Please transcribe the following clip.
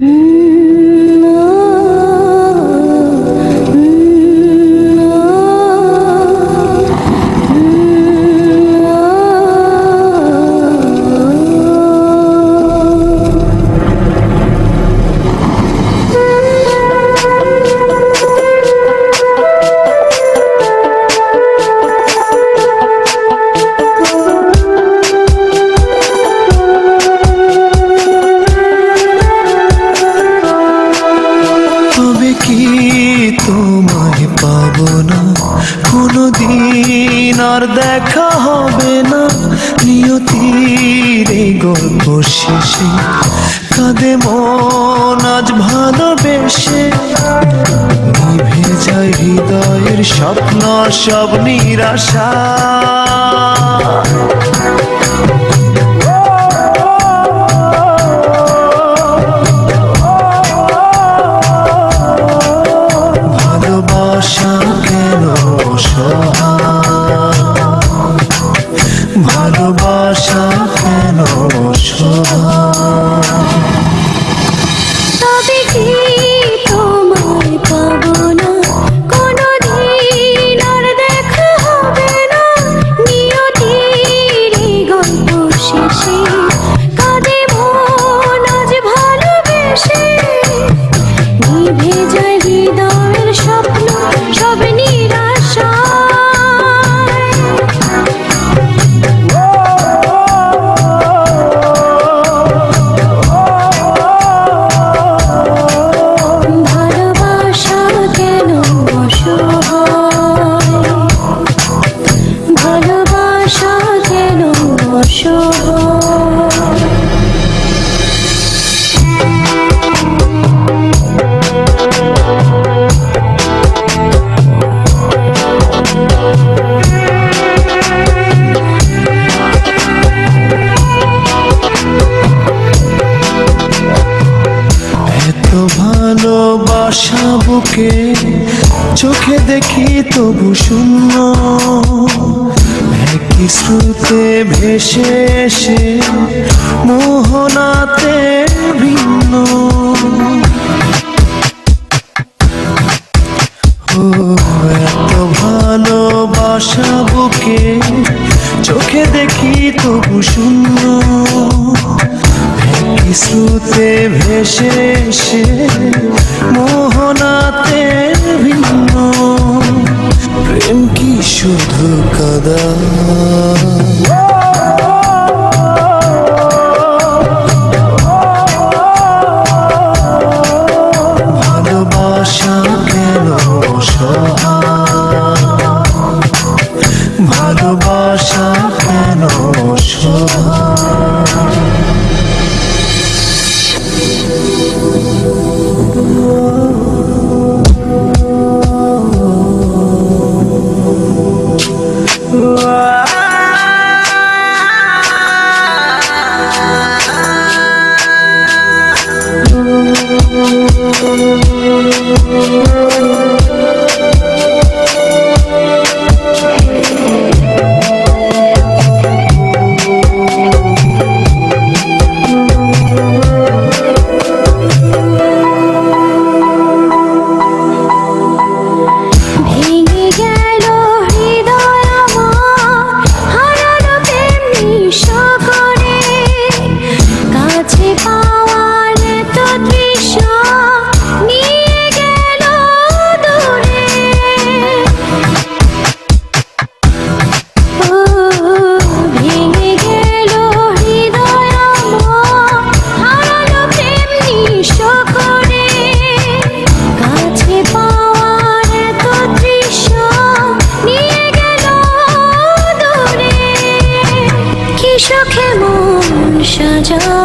তবে না কোনো দিন আর দেখা হবে না। নিয়তির এই গল্প শেষে কাঁদে মন আজ ভালোবেসে। নিভে যায় হৃদয়ের স্বপ্ন, সব নিরাশা। ভালোবাসা কেন সহায় বুকে চোখে দেখি তবু শূন্য। একই স্রোতে ভেসে এসে মোহনাতে ভিন্ন। ও, এত ভালোবাসা বুকে, চোখে দেখি তবু শূন্য। একই স্রোতে ভেসে এসে মোহনাতে 眨着